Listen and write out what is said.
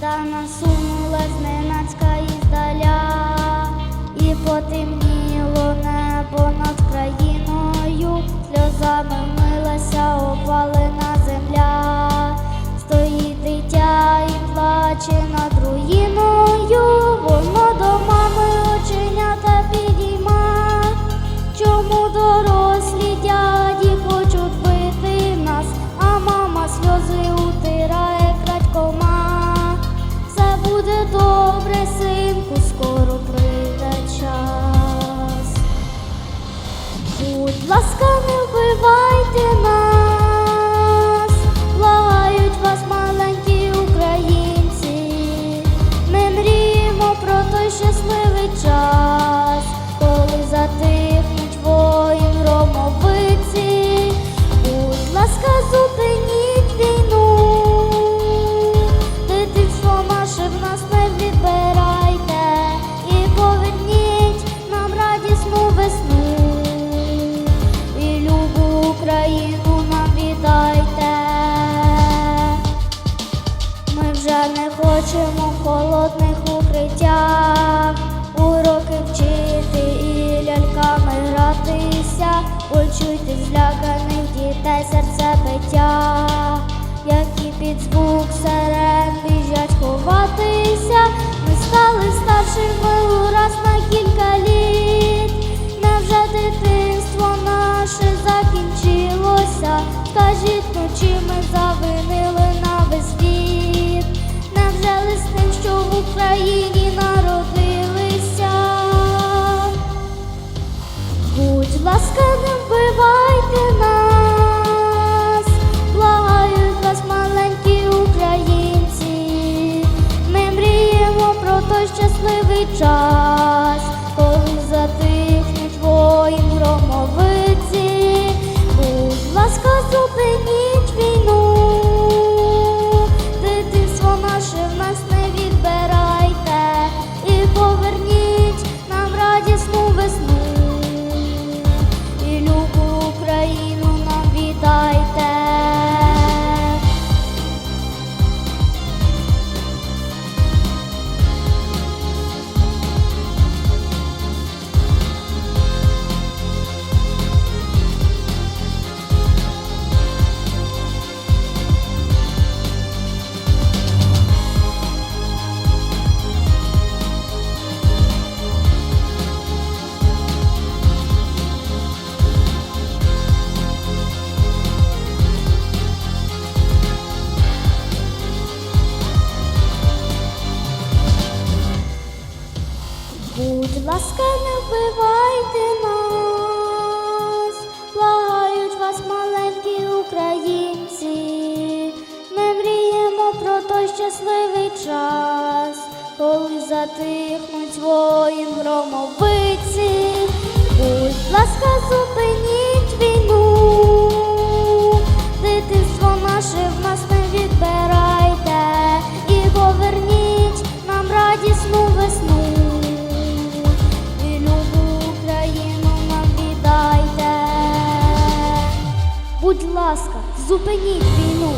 та насунула зненацька іздаля, і потемніло небо над країною, сльозами милася опалена ласка, не вбивайте нас, вже не хочемо холодних укриттях, уроки вчити і ляльками гратися, почуйте зляканих дітей серце биття, які під звук сирен біжать ховатися. Ми стали старшими ураз на кілька літ. Невже дитинство наше закінчилося? Скажіть, ну чи ми завинили Україні народилися? Будь ласка, не вбивайте нас, благають вас маленькі українці. Ми мріємо про той щасливий час, коли затихнуть Будь ласка, не вбивайте нас, благають вас маленькі українці. Ми мріємо про той щасливий час, коли затихнуть воїн громовиці. Будь ласка, зупиніть ласка, зупиніть війну.